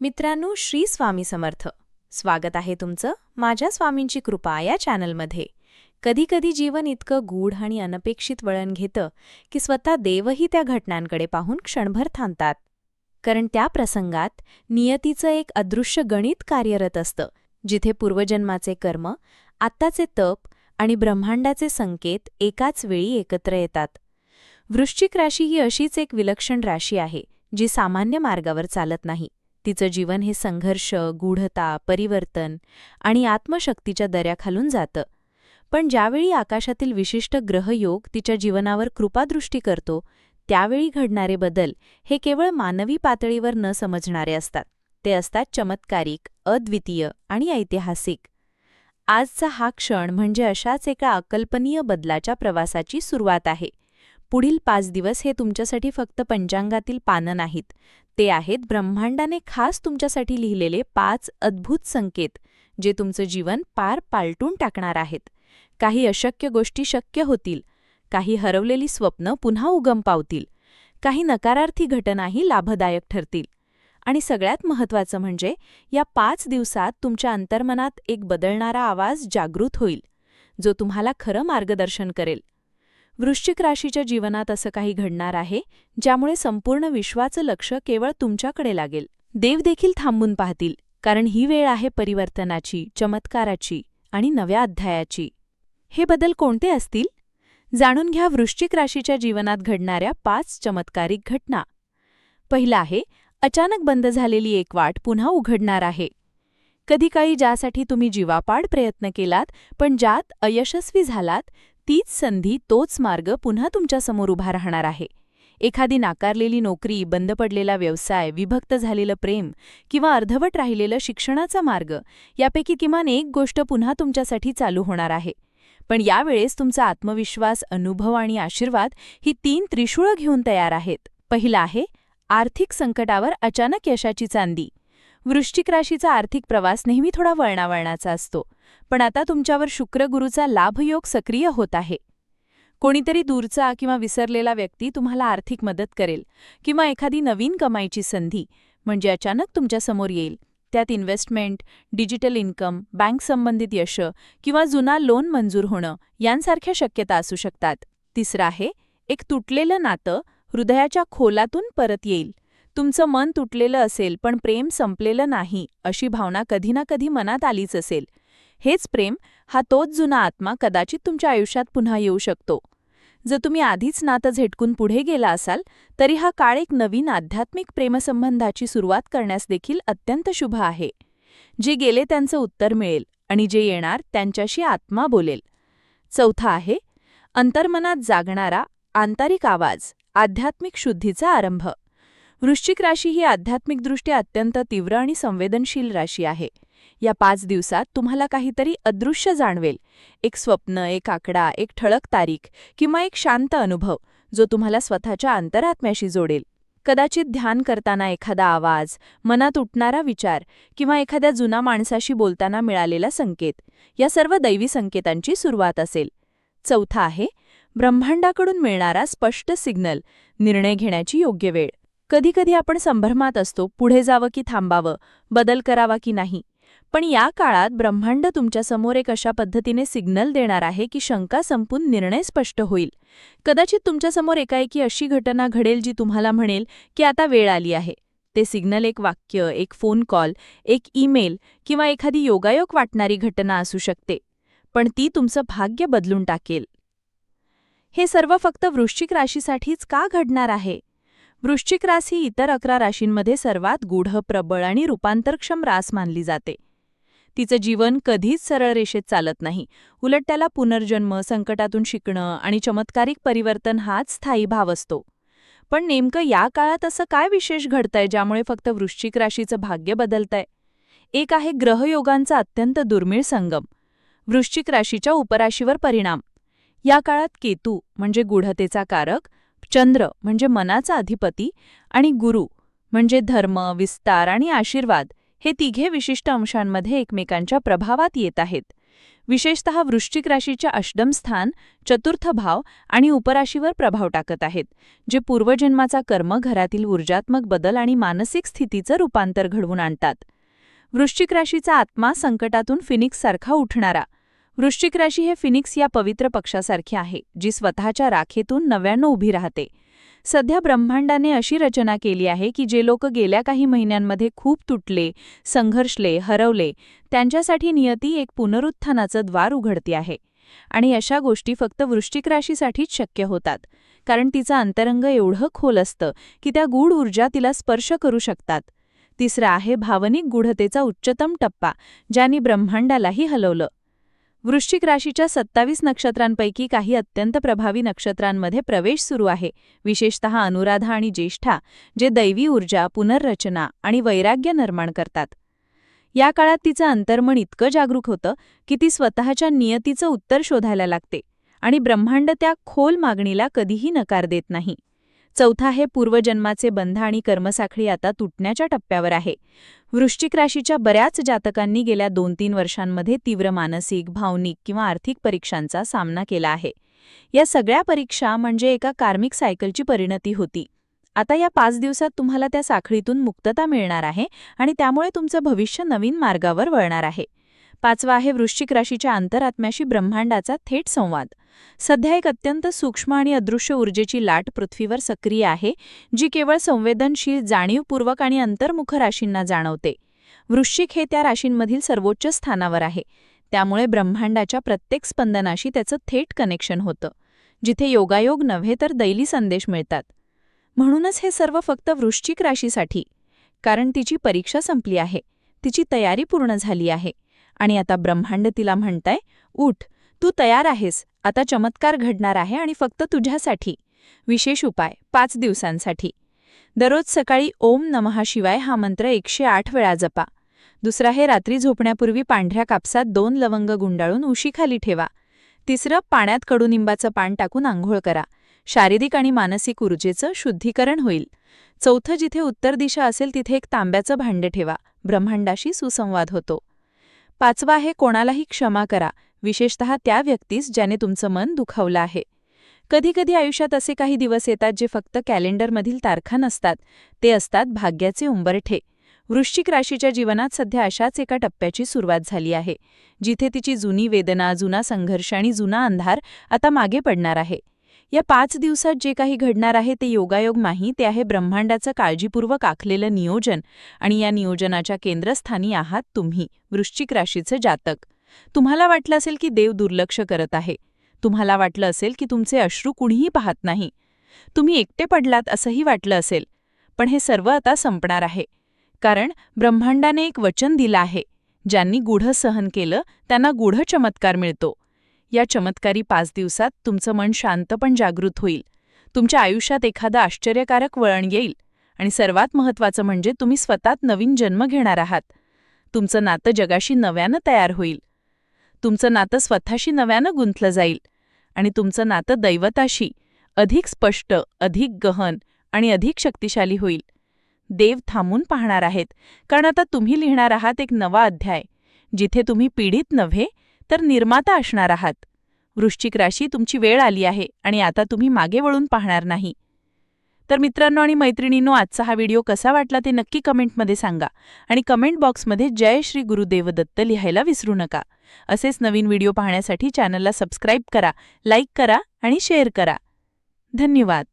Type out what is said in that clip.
मित्रांनो श्री स्वामी समर्थ. स्वागत आहे तुमचं माझ्या स्वामींची कृपा या चॅनलमध्ये. कधीकधी जीवन इतकं गूढ आणि अनपेक्षित वळण घेतं की स्वतः देवही त्या घटनांकडे पाहून क्षणभर थांबतात. कारण त्या प्रसंगात नियतीचं एक अदृश्य गणित कार्यरत असतं जिथे पूर्वजन्माचे कर्म आत्ताचे तप आणि ब्रह्मांडाचे संकेत एकाच वेळी एकत्र येतात. वृश्चिक राशी ही अशीच एक विलक्षण राशी आहे जी सामान्य मार्गावर चालत नाही. तिचं जीवन हे संघर्ष गूढता परिवर्तन आणि आत्मशक्तीच्या दऱ्याखालून जातं. पण ज्यावेळी आकाशातील विशिष्ट ग्रहयोग तिच्या जीवनावर कृपादृष्टी करतो त्यावेळी घडणारे बदल हे केवळ मानवी पातळीवर न समजणारे असतात. ते असतात चमत्कारिक अद्वितीय आणि ऐतिहासिक. आजचा हा क्षण म्हणजे अशाच एका अकल्पनीय बदलाच्या प्रवासाची सुरुवात आहे. पुढील पाच दिवस हे तुमच्यासाठी फक्त पंचांगातील पानं नाहीत ते आहेत ब्रह्मांडाने खास तुमच्यासाठी लिहिलेले पाच अद्भुत संकेत जे तुमचं जीवन पार पालटून टाकणार आहेत. काही अशक्य गोष्टी शक्य होतील काही हरवलेली स्वप्न पुन्हा उगम पावतील काही नकारार्थी घटनाही लाभदायक ठरतील. आणि सगळ्यात महत्त्वाचं म्हणजे या पाच दिवसात तुमच्या अंतर्मनात एक बदलणारा आवाज जागृत होईल जो तुम्हाला खरं मार्गदर्शन करेल. वृश्चिक राशीच्या जीवनात असं काही घडणार आहे ज्यामुळे संपूर्ण विश्वाचं लक्ष केवळ तुमच्याकडे लागेल. देव देखील थांबून पाहतील कारण ही वेळ आहे परिवर्तनाची चमत्काराची आणि नव्या अध्यायाची. हे बदल कोणते असतील? जाणून घ्या वृश्चिक राशीच्या जीवनात घडणाऱ्या पाच चमत्कारिक घटना. पहिला आहे अचानक बंद झालेली एक वाट पुन्हा उघडणार आहे. कधी काळी ज्यासाठी तुम्ही जीवापाड प्रयत्न केलात पण ज्यात अयशस्वी झालात तीच संधी तोच मार्ग पुन्हा तुमच्यासमोर उभा राहणार आहे. एखादी नाकारलेली नोकरी बंद पडलेला व्यवसाय विभक्त झालेलं प्रेम किंवा अर्धवट राहिलेलं शिक्षणाचा मार्ग यापैकी किमान एक गोष्ट पुन्हा तुमच्यासाठी चालू होणार आहे. पण यावेळेस तुमचा आत्मविश्वास अनुभव आणि आशीर्वाद ही तीन त्रिशूळ घेऊन तयार आहेत. पहिलं आहे आर्थिक संकटावर अचानक यशाची चांदी. वृश्चिक राशीचा आर्थिक प्रवास नेहमी थोडा वळणावळणाचा असतो पण आता तुमच्यावर शुक्रगुरूचा लाभयोग सक्रिय होत आहे. कोणीतरी दूरचा किंवा विसरलेला व्यक्ती तुम्हाला आर्थिक मदत करेल किंवा एखादी नवीन कमाईची संधी म्हणजे अचानक तुमच्यासमोर येईल. त्यात इन्व्हेस्टमेंट डिजिटल इन्कम बँक संबंधित यश किंवा जुना लोन मंजूर होणं यांसारख्या शक्यता असू शकतात. तिसरं आहे एक तुटलेलं नातं हृदयाच्या खोलातून परत येईल. तुमचं मन तुटलेलं असेल पण प्रेम संपलेलं नाही अशी भावना कधी ना कधी मनात आलीच असेल. हेच प्रेम हा तोच जुना आत्मा कदाचित तुमच्या आयुष्यात पुन्हा येऊ शकतो. जर तुम्ही आधीच नातं झेटकून पुढे गेला असाल तरी हा काळ एक नवीन आध्यात्मिक प्रेमसंबंधाची सुरुवात करण्यास देखील अत्यंत शुभ आहे. जे गेले त्यांचं उत्तर मिळेल आणि जे येणार त्यांच्याशी आत्मा बोलेल. चौथा आहे अंतर्मनात जागणारा आंतरिक आवाज आध्यात्मिक शुद्धीचा आरंभ. वृश्चिक राशी ही आध्यात्मिकदृष्ट्या अत्यंत तीव्र आणि संवेदनशील राशी आहे. या पाच दिवसात तुम्हाला काहीतरी अदृश्य जाणवेल. एक स्वप्न एक आकडा एक ठळक तारीख किंवा एक शांत अनुभव जो तुम्हाला स्वतःच्या अंतरात्म्याशी जोडेल. कदाचित ध्यान करताना एखादा आवाज मनात उठणारा विचार किंवा एखाद्या जुना माणसाशी बोलताना मिळालेला संकेत या सर्व दैवी संकेतांची सुरुवात असेल. चौथा आहे ब्रह्मांडाकडून मिळणारा स्पष्ट सिग्नल निर्णय घेण्याची योग्य वेळ. कधीकधी आपण संभ्रमात असतो पुढे जावं की थांबावं बदल करावा की नाही. पण या काळात ब्रह्मांड तुमच्यासमोर एक अशा पद्धतीने सिग्नल देणार आहे की शंका संपून निर्णय स्पष्ट होईल. कदाचित तुमच्यासमोर एकाएकी अशी घटना घडेल जी तुम्हाला म्हणेल की आता वेळ आली आहे. ते सिग्नल एक वाक्य एक फोन कॉल एक ईमेल किंवा एखादी योगायोग वाटणारी घटना असू शकते. पण ती तुमचं भाग्य बदलून टाकेल. हे सर्व फक्त वृश्चिक राशीसाठीच का घडणार आहे? वृश्चिक रास ही इतर अकरा राशींमध्ये सर्वात गूढ प्रबळ आणि रूपांतरक्षम रास मानली जाते. तिचं जीवन कधीच सरळ रेषेत चालत नाही. उलट त्याला पुनर्जन्म संकटातून शिकणं आणि चमत्कारिक परिवर्तन हाच स्थायी भाव असतो. पण नेमकं या काळात असं काय विशेष घडतंय ज्यामुळे फक्त वृश्चिक राशीचं भाग्य बदलतंय? एक आहे ग्रहयोगांचा अत्यंत दुर्मिळ संगम. वृश्चिक राशीच्या उपराशीवर परिणाम. या काळात केतू म्हणजे गुढतेचा कारक चंद्र म्हणजे मनाचा अधिपती आणि गुरु म्हणजे धर्म विस्तार आणि आशीर्वाद हे तिघे विशिष्ट अंशांमध्ये एकमेकांच्या प्रभावात येत आहेत. विशेषतः वृश्चिक राशीच्या अष्टमस्थान चतुर्थ भाव आणि उपराशीवर प्रभाव टाकत आहेत जे पूर्वजन्माचा कर्म घरातील ऊर्जात्मक बदल आणि मानसिक स्थितीचं रूपांतर घडवून आणतात. वृश्चिक राशीचा आत्मा संकटातून फिनिक्ससारखा उठणारा वृश्चिक राशी हे फिनिक्स या पवित्र पक्षासारखे आहे जी स्वतःच्या राखेतून नव्यानं उभी राहते. सध्या ब्रह्मांडाने अशी रचना केली आहे की जे लोक गेल्या काही महिन्यांमध्ये खूप तुटले संघर्षले हरवले त्यांच्यासाठी नियती एक पुनरुत्थानाचं द्वार उघडती आहे. आणि अशा गोष्टी फक्त वृश्चिक राशीसाठीच शक्य होतात कारण तिचं अंतरंग एवढं खोल असतं की त्या गूढ ऊर्जा तिला स्पर्श करू शकतात. तिसरा आहे भावनिक गूढतेचा उच्चतम टप्पा ज्याने ब्रह्मांडालाही हलवलं. वृश्चिक राशीच्या सत्तावीस नक्षत्रांपैकी काही अत्यंत प्रभावी नक्षत्रांमध्ये प्रवेश सुरू आहे. विशेषतः अनुराधा आणि ज्येष्ठा जे दैवी ऊर्जा पुनर्रचना आणि वैराग्य निर्माण करतात. या काळात तिचं अंतर्मन इतकं जागरूक होतं की ती स्वतःच्या नियतीचं उत्तर शोधायला लागते आणि ब्रह्मांड त्या खोल मागणीला कधीही नकार देत नाही. चौथा हे पूर्वजन्माचे बंध आणि कर्मसाखळी आता तुटण्याच्या टप्प्यावर आहे. वृश्चिक राशीच्या बऱ्याच जातकांनी गेल्या दोन तीन वर्षांमध्ये तीव्र मानसिक भावनिक किंवा आर्थिक परीक्षांचा सामना केला आहे. या सगळ्या परीक्षा म्हणजे एका कार्मिक सायकलची परिणती होती. आता या पाच दिवसात तुम्हाला त्या साखळीतून मुक्तता मिळणार आहे आणि त्यामुळे तुमचं भविष्य नवीन मार्गावर वळणार आहे. पाचवा आहे वृश्चिक राशीच्या अंतरात्म्याशी ब्रह्मांडाचा थेट संवाद. सध्या एक अत्यंत सूक्ष्म आणि अदृश्य ऊर्जेची लाट पृथ्वीवर सक्रिय आहे जी केवळ संवेदनशील जाणीवपूर्वक आणि अंतर्मुख राशींना जाणवते. वृश्चिक हे त्या राशींमधील सर्वोच्च स्थानावर आहे. त्यामुळे ब्रह्मांडाच्या प्रत्येक स्पंदनाशी त्याचं थेट कनेक्शन होतं. जिथे योगायोग नव्हे तर दैली संदेश मिळतात. म्हणूनच हे सर्व फक्त वृश्चिक राशीसाठी. कारण तिची परीक्षा संपली आहे. तिची तयारी पूर्ण झाली आहे. आणि आता ब्रह्मांड तिला म्हणताय उठ तू तयार आहेस. आता चमत्कार घडणार आहे आणि फक्त तुझ्यासाठी. विशेष उपाय पाच दिवसांसाठी. दररोज सकाळी ओम नमहा शिवाय हा मंत्र एकशे आठ वेळा जपा. दुसरा हे रात्री झोपण्यापूर्वी पांढऱ्या कापसात दोन लवंग गुंडाळून उशीखाली ठेवा. तिसरं पाण्यात कडुनिंबाचं पान टाकून आंघोळ करा. शारीरिक आणि मानसिक ऊर्जेचं शुद्धीकरण होईल. चौथं जिथे उत्तर दिशा असेल तिथे एक तांब्याचं भांडं ठेवा. ब्रह्मांडाशी सुसंवाद होतो. पाचवा आहे कोणालाही क्षमा करा. विशेषतः त्या व्यक्तीस ज्याने तुमचं मन दुखावलं आहे. कधीकधी आयुष्यात असे काही दिवस येतात जे फक्त कॅलेंडरमधील तारखा नसतात. ते असतात भाग्याचे उंबरठे. वृश्चिक राशीच्या जीवनात सध्या अशाच एका टप्प्याची सुरुवात झाली आहे. जिथे तिची जुनी वेदना जुना संघर्ष आणि जुना अंधार आता मागे पडणार आहे. या पाच दिवसात जे काही घडणार आहे ते योगायोग नाही ते आहे ब्रह्मांडाचं काळजीपूर्वक आखलेलं नियोजन आणि या नियोजनाच्या केंद्रस्थानी आहात तुम्ही वृश्चिक राशीचं जातक. तुम्हाला वाटलं असेल की देव दुर्लक्ष करत आहे. तुम्हाला वाटलं असेल की तुमचे अश्रू कुणीही पाहत नाही. तुम्ही एकटे पडलात असंही वाटलं असेल. पण हे सर्व आता संपणार आहे. कारण ब्रह्मांडाने एक वचन दिलं आहे. ज्यांनी गूढ सहन केलं त्यांना गूढ चमत्कार मिळतो. या चमत्कारी पाच दिवसात तुमचं मन शांत पण जागृत होईल. तुमच्या आयुष्यात एखादं आश्चर्यकारक वळण येईल. आणि सर्वात महत्त्वाचं म्हणजे तुम्ही स्वतःत नवीन जन्म घेणार आहात. तुमचं नातं जगाशी नव्यानं तयार होईल. तुमचं नातं स्वतःशी नव्यानं गुंतलं जाईल. आणि तुमचं नातं दैवताशी अधिक स्पष्ट अधिक गहन आणि अधिक शक्तिशाली होईल. देव थांबून पाहणार आहेत. कारण आता तुम्ही लिहिणार आहात एक नवा अध्याय जिथे तुम्ही पीडित नव्हे तर निर्माता असणार आहात. वृश्चिक राशी तुमची वेळ आली आहे आणि आता तुम्ही मागे वळून पाहणार नाही. तर मित्रांनो आणि मैत्रिणींनो आजचा हा व्हिडिओ कसा वाटला ते नक्की कमेंटमध्ये सांगा आणि कमेंट बॉक्समध्ये जय श्री गुरुदेवदत्त लिहायला विसरू नका. असेच नवीन व्हिडिओ पाहण्यासाठी चॅनलला सबस्क्राईब करा लाईक करा आणि शेअर करा. धन्यवाद.